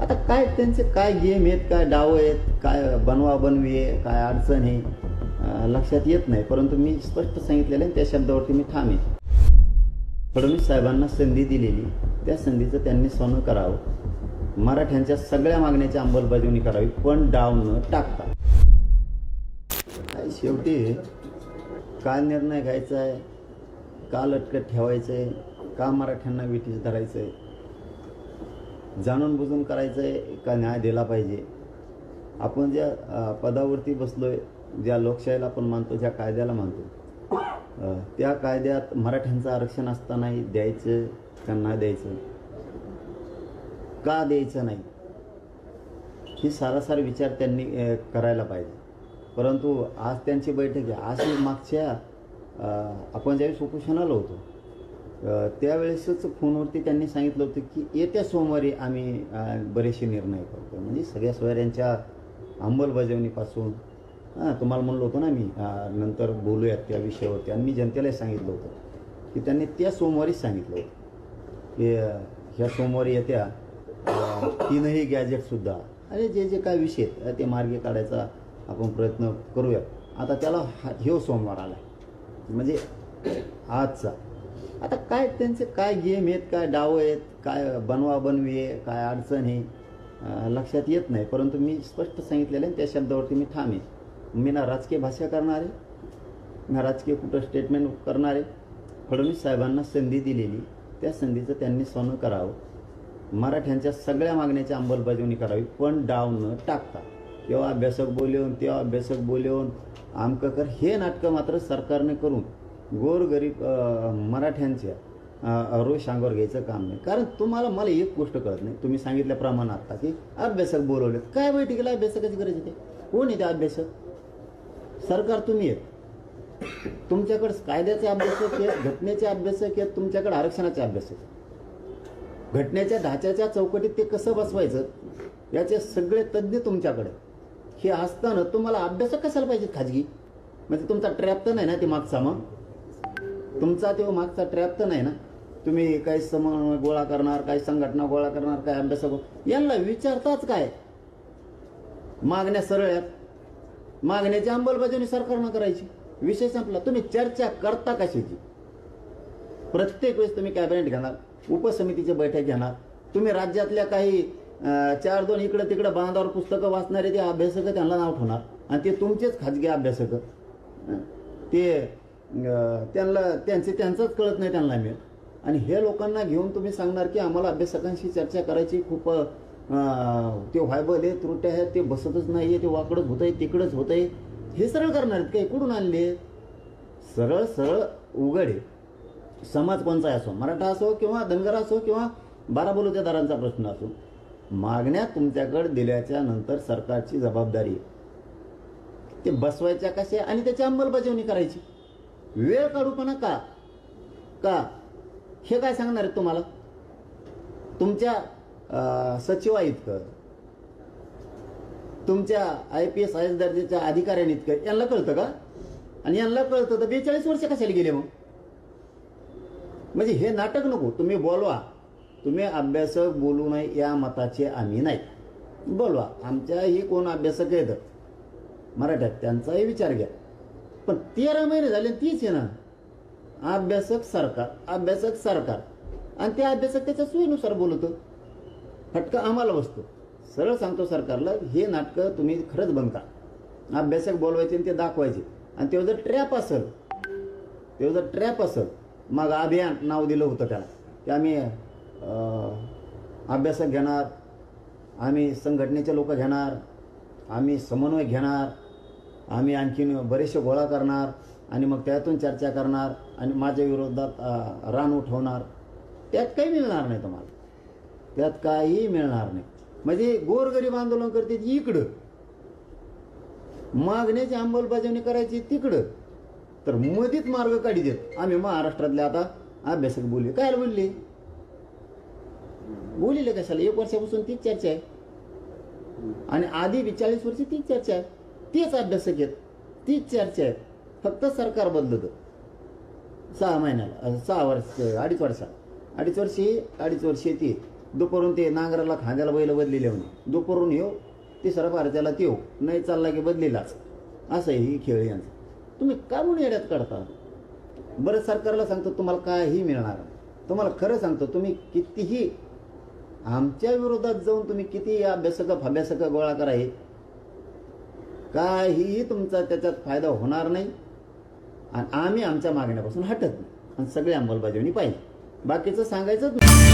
आता काय त्यांचे काय गेम आहेत काय डाव आहेत काय बनवा बनवी आहे काय अडचण आहे लक्षात येत नाही. परंतु मी स्पष्ट सांगितलेलं आहे त्या शब्दावरती मी ठाम आहे. फडणवीस साहेबांना संधी दिलेली त्या संधीचं त्यांनी सोनं करावं. मराठ्यांच्या सगळ्या मागण्याची अंमलबजावणी करावी पण डाव न टाकता. काय शेवटी काय निर्णय घ्यायचा आहे? का लटकत ठेवायचं आहे? का मराठ्यांना विटीस धरायचं आहे? जाणून बुजून करायचं आहे का न्याय दिला पाहिजे? आपण ज्या पदावरती पदावरती बसलोय ज्या लोकशाहीला आपण मानतो ज्या कायद्याला मानतो त्या कायद्यात मराठ्यांचं आरक्षण असतानाही द्यायचं का नाही द्यायचं? का द्यायचं नाही? ही सारासार विचार त्यांनी करायला पाहिजे. परंतु आज त्यांची बैठक आहे. आज मागच्या आपण ज्यावेळेस उपोषणाला होतो त्यावेळेसच फोनवरती त्यांनी सांगितलं होतं की येत्या सोमवारी आम्ही बरेचसे निर्णय करतो म्हणजे सगळ्या सोयऱ्यांच्या अंमलबजावणीपासून हां तुम्हाला म्हणलो होतो ना मी नंतर बोलूयात त्या विषयावरती. आणि मी जनतेला सांगितलं होतं की त्यांनी त्या सोमवारीच सांगितलं होतं की ह्या सोमवारी येत्या तीनही गॅजेटसुद्धा अरे जे जे काय विषय आहेत ते मार्गे काढायचा आपण प्रयत्न करूयात. आता त्याला हा ह्यो सोमवार आला म्हणजे आजचा. आता काय त्यांचे काय गेम आहेत काय डाव आहेत काय बनवा बनवी आहे काय अडचण आहे लक्षात येत नाही. परंतु मी स्पष्ट सांगितलेलं आहे त्या शब्दावरती मी ठाम आहे. मी ना राजकीय भाषा करणार आहे ना राजकीय कुठं स्टेटमेंट करणार. आहे फडणवीस साहेबांना संधी दिलेली त्या संधीचं त्यांनी सोनं करावं. मराठ्यांच्या सगळ्या मागण्याची अंमलबजावणी करावी पण डाव न टाकता. किंवा अभ्यासक बोलवून तेव्हा अभ्यासक बोलवून आमकं कर हे नाटकं मात्र सरकारने करून गोरगरीब मराठ्यांच्या रोज रोष घ्यायचं काम नाही. कारण तुम्हाला मला एक गोष्ट कळत नाही. तुम्ही सांगितल्याप्रमाणे आता की अभ्यासक बोलवले काय बैठकीला अभ्यासकाची गरज येते कोण येते अभ्यासक? सरकार तुम्ही आहेत. तुमच्याकडे कायद्याचे अभ्यासक आहेत घटनेचे अभ्यासक आहेत तुमच्याकडे आरक्षणाचे अभ्यासक घटनेच्या ढाच्याच्या चौकटीत ते कसं बसवायचं? याचे सगळे तज्ज्ञ तुमच्याकडे हे असताना तुम्हाला अभ्यासक कशाला पाहिजे खाजगी? म्हणजे तुमचा ट्रॅप तर नाही ना ते मागचा मग? तुमचा तो मागचा ट्रॅप तर नाही ना? तुम्ही काही समन्वय गोळा करणार काही संघटना गोळा करणार काय अभ्यासक यांना विचारताच काय? मागण्या सरळ आहेत. मागण्याची अंमलबजावणी सरकारनं करायची. विषय संपला. तुम्ही चर्चा करता कशाची? प्रत्येक वेळेस तुम्ही कॅबिनेट घेणार उपसमितीची बैठक घेणार. तुम्ही राज्यातल्या काही चार दोन इकडं तिकडं बांधावर पुस्तकं वाचणारे ते अभ्यासक त्यांना नाव ठेवणार. आणि ते तुमचेच खाजगी अभ्यासक. ते त्यांना त्यांचे त्यांचंच कळत नाही त्यांना मिळेल आणि हे लोकांना घेऊन तुम्ही सांगणार की आम्हाला अभ्यासकांशी चर्चा करायची खूप ते व्हायबल आहे त्रुट्या आहेत ते बसतच नाही आहे ते वाकडच होत आहे तिकडंच होत आहे हे सरळ करणार आहेत काही कुठून आणले. सरळ सरळ उघड आहे. समाज कोणचा असो मराठा असो किंवा धनगर असो किंवा बारा दारांचा प्रश्न असो मागण्या तुमच्याकडे दिल्याच्या नंतर सरकारची जबाबदारी आहे. ते बसवायच्या कशा आणि त्याची अंमलबजावणी करायची. वेळ काढूपणा का? का? हे काय सांगणार आहेत तुम्हाला? तुमच्या सचिवा इतकं तुमच्या I P S I S दर्जाच्या अधिकाऱ्यांइतकं यांना कळतं का? आणि यांना कळतं तर बेचाळीस वर्ष कशाला गेले मग? म्हणजे हे नाटक नको तुम्ही बोलवा. तुम्ही अभ्यासक बोलू नये या मताचे आम्ही नाही. बोलवा. आमच्याही कोण अभ्यासक आहेत? मराठ्यात त्यांचाही विचार घ्या. पण तेरा महिने झाले तीच आहे ना अभ्यासक सरकार अभ्यासक सरकार. आणि ते अभ्यासक त्याच्या सोयीनुसार बोलतो. फटका आम्हाला बसतो. सरळ सांगतो सरकारला हे नाटकं तुम्ही खरंच बंद करा अभ्यासक बोलवायचे आणि ते दाखवायचे. आणि तेव्हा जर ट्रॅप असेल तेव्हा जर ट्रॅप असेल मग अभियान नाव दिलं होतं त्याला. की आम्ही अभ्यासक घेणार आम्ही संघटनेचे लोक घेणार आम्ही समन्वय घेणार आम्ही आणखीन बरेचसे गोळा करणार आणि मग त्यातून चर्चा करणार आणि माझ्या विरोधात रान उठवणार. त्यात काही मिळणार नाही तुम्हाला. त्यात काही मिळणार नाही. म्हणजे गोरगरीब आंदोलन करते इकडं. मागण्याची अंमलबजावणी करायची तिकडं. तर मधीच मार्ग काढी देत. आम्ही महाराष्ट्रातले आता अभ्यासक बोलले. काय बोलले? बोलिले कशाला? एक वर्षापासून तीच चर्चा आहे. आणि आधी बी चाळीस वर्षी तीच चर्चा आहे. तेच अभ्यासक आहेत तीच चर्चा आहेत फक्त सरकार बदलत. सहा महिन्याला सहा वर्ष अडीच वर्षात अडीच वर्षी अडीच वर्षे ती दुपारून ते नांगराला खांद्याला बैल बदलेले म्हणे. दुपारून येऊ तिसरा पारच्याला येऊ. नाही चालला की बदलेलाच. असं आहे ही खेळ यांचं. तुम्ही का म्हणून येड्यात काढता. बरं सरकारला सांगतो तुम्हाला काही मिळणार तुम्हाला खरं सांगतो तुम्ही कितीही आमच्या विरोधात जाऊन तुम्ही किती अभ्यासक फाभ्यासक गोळा करा हे काहीही तुमचा त्याच्यात फायदा होणार नाही. आणि आम्ही आमच्या मागण्यापासून हटत नाही. आणि सगळी अंमलबजावणी पाहिजे. बाकीचं सांगायचंच नाही.